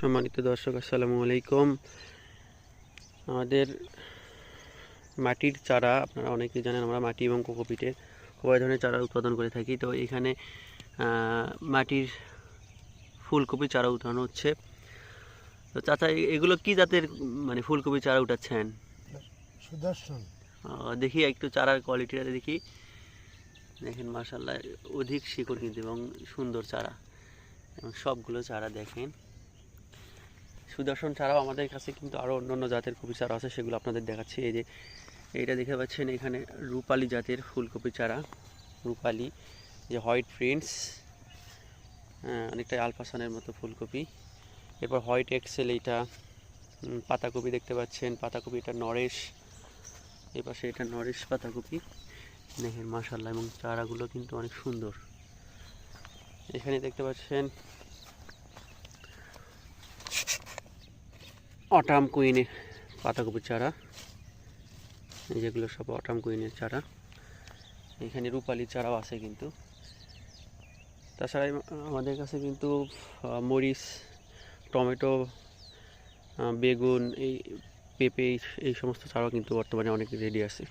সম্মানিত দর্শক আসসালামু আলাইকুম। আমাদের মাটির চারা আপনারা অনেকেই জানেন আমরা মাটি এবং কোকোপিটের উভয় ধরনের চারা উৎপাদন করে থাকি। তো এখানে মাটির ফুলকপি চারা উঠানো হচ্ছে। তো চাচা এগুলো কি জাতের মানে ফুলকপি চারা উঠাচ্ছেন? সুদর্শন। দেখি একটু চারার কোয়ালিটিটা দেখি। দেখেন মার্শাল্লাহ অধিক শিকড় কিন্তু এবং সুন্দর চারা। এবং সবগুলো চারা দেখেন। সুদর্শন ছাড়াও আমাদের কাছে কিন্তু আরও অন্যান্য জাতের কপি চারা আছে, সেগুলো আপনাদের দেখাচ্ছি। এই যে, এইটা দেখতে পাচ্ছেন এখানে রূপালি জাতের ফুলকপি চারা। রূপালি, যে হোয়াইট প্রিন্টস অনেকটাই আলফাসানের মতো ফুলকপি। এরপর হোয়াইট এক্সেল এইটা পাতাকপি দেখতে পাচ্ছেন, পাতাকপি এটা নরেশ। এই পাশে এটা নরেশ পাতাকপি। দেখেন মাশাল্লাহ, এবং চারাগুলো কিন্তু অনেক সুন্দর। এখানে দেখতে পাচ্ছেন অটাম কুইনের পাতাকপির চারা। যেগুলো সব অটাম কুইনের চারা। এখানে রূপালি চারাও আছে কিন্তু। তাছাড়া আমাদের কাছে কিন্তু মরিচ, টমেটো বেগুন, এই পেঁপে এই সমস্ত চারাও কিন্তু বর্তমানে অনেক রেডি আছে।